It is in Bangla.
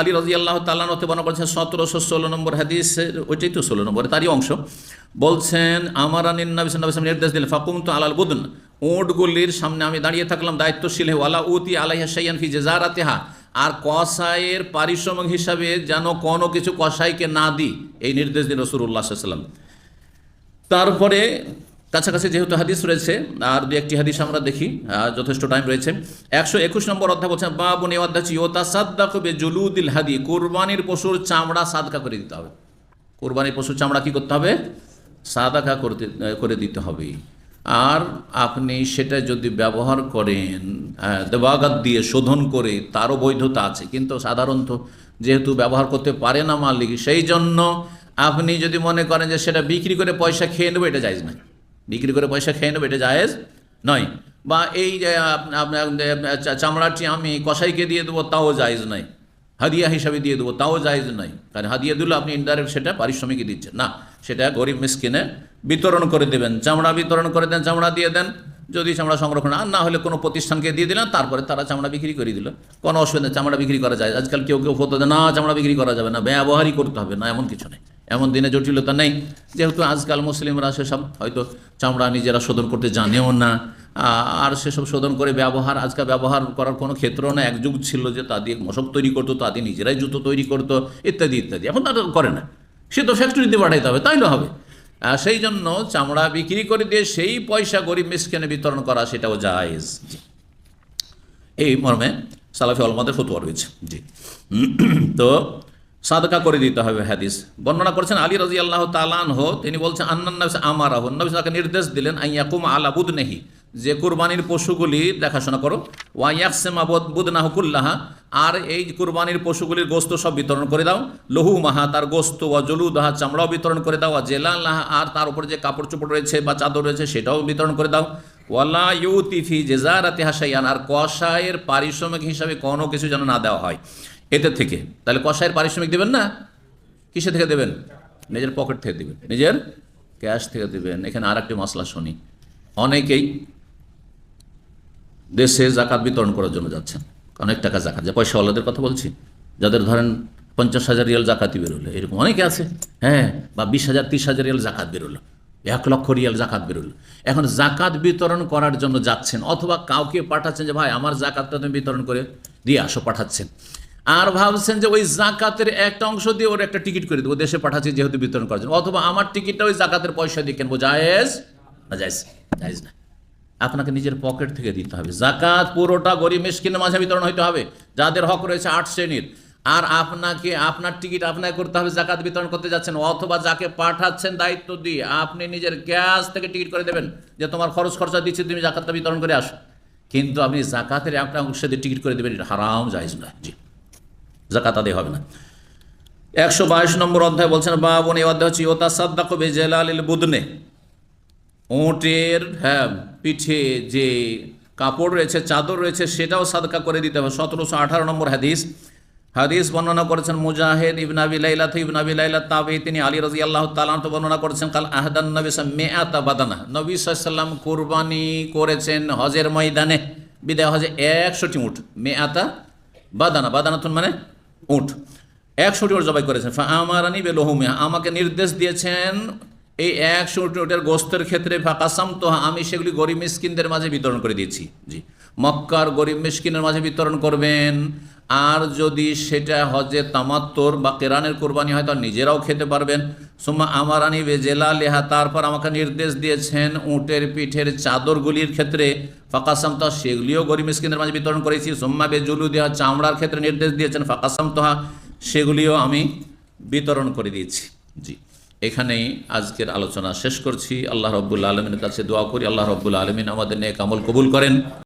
আলী রাজি আল্লাহ তাল্লাহতে বর্ণনা করেছেন সতেরোশো ষোলো নম্বর হাদিস, ওইটাই তো ষোলো নম্বর, তারই অংশ। বলছেন, আমার আনিন্নাবিসাম নির্দেশ দিলেন ফাকুম তো আলাল বুদন ওটগুলির সামনে আমি দাঁড়িয়ে থাকলাম, দায়িত্বশীল হে ওয়ালা উতি আলাইহা সাইয়ান ফি জেজারাতেহা। আর কসাইয়ের পারিশ্রমিক হিসাবে যেন কোনো কিছু কসাইকে না দিই, এই নির্দেশ দিন রসুল্লাহ সাল্লাম তারপরে কাছাকাছি যেহেতু হাদিস রয়েছে, আর দু একটি হাদিস আমরা দেখি যথেষ্ট টাইম রয়েছে। একশো একুশ নম্বর অধ্যায় বলছেন বাবুনি অধ্যায় ইয়োতা সাদ্দা জুলুদিল হাদি কোরবানির পশুর চামড়া সাদকা করে দিতে হবে। কোরবানির পশুর চামড়া কি করতে হবে? সাদাকা করতে, করে দিতে হবে। আর আপনি সেটা যদি ব্যবহার করেন দেবাগাত দিয়ে শোধন করে, তারও বৈধতা আছে। কিন্তু সাধারণত যেহেতু ব্যবহার করতে পারে না মালিক, সেই জন্য আপনি যদি মনে করেন যে সেটা বিক্রি করে পয়সা খেয়ে নেব, এটা জায়জ নয়। বিক্রি করে পয়সা খেয়ে নেব, এটা জায়েজ নয়। বা এই চামড়াটি আমি কসাইকে দিয়ে দেবো, তাও জায়েজ নয়। হাদিয়া হিসাবে দিয়ে দেবো, তাও জায়েজ নয়। কারণ হাদিয়া দিলে, আপনি ইনডাইরেক্ট সেটা পারিশ্রমিকই দিচ্ছেন। না, সেটা গরিব মিসকিনে বিতরণ করে দেবেন। চামড়া বিতরণ করে দেন, চামড়া দিয়ে দেন। যদি চামড়া সংরক্ষণ আর না হলে কোনো প্রতিষ্ঠানকে দিয়ে দিলেন, তারপরে তারা চামড়া বিক্রি করে দিল। কোনো অসুবিধা চামড়া বিক্রি করা যায়। আজকাল কেউ কেউ দেয় না, চামড়া বিক্রি করা যাবে না, ব্যবহারই করতে হবে না, এমন কিছু নেই। এমন দিনে জটিলতা নেই, যেহেতু আজকাল মুসলিমরা সেসব হয়তো চামড়া নিজেরা শোধন করতে জানেও না। আর সেসব শোধন করে ব্যবহার, আজকাল ব্যবহার করার কোনো ক্ষেত্র না এক যুগ ছিল যে তা দিয়ে মশক তৈরি করতো, তা দিয়ে নিজেরাই জুতো তৈরি করতো, ইত্যাদি ইত্যাদি। এখন তারা করে না। সে তো ফ্যাক্টরিতে পাঠাইতে হবে, তাই না হবে? সেই জন্য চামড়া বিক্রি করে দিয়ে সেই পয়সা গরিব মিসকেনে বিতরণ করা সেটাও জায়েজ। এই মর্মে সালাফি অলমাদের ফতুয়া রয়েছে। জি। তো সাদকা করে দিতে হবে হাদিস। বর্ণনা করছেন আলী রাজি আল্লাহ তালান হো তিনি বলছেন আন্নান্নবী আমার আহ তাকে নির্দেশ দিলেন, আইয়াকুম আলা বুদ নেহি যে কুরবানির পশুগুলি, দেখাশোনা করো। ওয়াইয়াকসেমা বুদনাহ কুল্লাহা। আর এই কুরবানির পশুগুলির গোস্ত সব বিতরণ করে দাও। লহু মাহা তার গোস্ত ওয়া জলুদাহা, চামড়াও বিতরণ করে দাও। আর জেলাল্লাহা আর তার উপরে যে কাপড় চোপড় রয়েছে বা চাদর রয়েছে, সেটাও বিতরণ করে দাও। ওয়ালা ইউতিফি জেজারাতে হাসাইয়ান আর কষায়ের পারিশ্রমিক হিসাবে কোনো কিছু যেন না দেওয়া হয়। এতে থেকে। তাহলে কষায়ের পারিশ্রমিক দেবেন না? কিসে থেকে দেবেন? নিজের পকেট থেকে দেবেন। নিজের ক্যাশ থেকে দেবেন। এখানে আর একটি মশলা শুনি। অনেকেই দেশে জাকাত বিতরণ করার জন্য যাচ্ছেন। অনেক টাকা জাকাত। যে পয়সাওয়ালাদের কথা বলছি। যাদের ধরেন পঞ্চাশ হাজার রিয়াল জাকাতি বেরোলো। এরকম অনেকে আছে। হ্যাঁ বা বিশ হাজার, তিরিশ হাজার রিয়াল জাকাত বেরোলো। এক লক্ষ রিয়াল জাকাত বেরোলো। এখন জাকাত বিতরণ করার জন্য যাচ্ছেন অথবা কাউকে পাঠাচ্ছেন যে, ভাই, আমার জাকাতটা তুমি বিতরণ করে দিয়ে আসো, পাঠাচ্ছেন। আর ভাবছেন যে, ওই জাকাতের একটা অংশ দিয়ে ওর একটা টিকিট করে দেবো, দেশে পাঠাচ্ছি যেহেতু বিতরণ করার জন্য। অথবা আমার টিকিটটা ওই জাকাতের পয়সা দিয়ে কিনবো। জায়েজ? না, জায়েজ জায়েজ না। আপনাকে নিজের পকেট থেকে দিতে হবে। জাকাত পুরোটা গরিব, মিসকিনের মাঝে বিতরণ হইতে হবে। যাদের হক রয়েছে আট শ্রেণির। আর আপনাকে, আপনার টিকিট আপনাকে করতে হবে, জাকাত বিতরণ করতে যাচ্ছেন, অথবা যাকে পাঠাচ্ছেন দায়িত্ব দিয়ে আপনি নিজের গ্যাস থেকে টিকিট করে দেবেন যে তোমার খরচ খরচা দিচ্ছি, তুমি জাকাতটা বিতরণ করে আসো। কিন্তু আপনি জাকাতের একটা অংশ দিয়ে টিকিট করে দেবেন, এটা হারাম, জায়জ নয়। জি। জাকাত আদায় হবে না। একশো বাইশ নম্বর অধ্যায় বলছেন, বাবন, এই অধ্যায় হচ্ছে ইয়োতা সাদ্দাক বেজেলাল বুদনে। ওঁটের হ্যাঁ পিঠে যে কাপড় রয়েছে, চাদর রয়েছে, সেটাও সাদকা করে দিতে হবে। সতেরোশো আঠারো নম্বর হাদিস হাদিস বর্ণনা করেছেন মুজাহিদ ইবনাবি লাইলা থেকে ইবনাবি লাইলা তাবে, তিনি আলী রাজি আল্লাহ তালান্ত বর্ণনা করেছেন, কাল আহদান নবী মেয়াতা বাদানা। নবী সাল্লাম কোরবানি করেছেন হজের ময়দানে। বিদায় হজে একশোটি উঠ মেয়াতা বাদানা। বাদানাতুন মানে উঠ একশোটি ওর জবাই করেছেন। আমার আনি বেলোহমিয়া আমাকে নির্দেশ দিয়েছেন এই একশো ওটের গোস্তের ক্ষেত্রে ফাঁকাসাম তো আমি সেগুলি গরিব মিসকিনদের মাঝে বিতরণ করে দিয়েছি। জি, মক্কার গরিব মিসকিনের মাঝে বিতরণ করবেন। আর যদি সেটা হজে তামাত্তর বা কেরানের কোরবানি হয় তাহলে নিজেরাও খেতে পারবেন। সুম্মা আমার আনি বেজেলা লেহা তারপর আমাকে নির্দেশ দিয়েছেন উটের পিঠের চাদরগুলির ক্ষেত্রে। ফাঁকাসাম তো সেগুলিও গরিব মিসকিনদের মাঝে বিতরণ করেছি। সুম্মা বেজুলু দেহা চামড়ার ক্ষেত্রে নির্দেশ দিয়েছেন। ফাঁকাসাম তোহা সেগুলিও আমি বিতরণ করে দিয়েছি। জি, এখানেই আজকের আলোচনা শেষ করছি। আল্লাহ রব্বুল আলমিনের কাছে দোয়া করি। আল্লাহ রব্বুল আলমিন আমাদের নেক আমল কবুল করেন।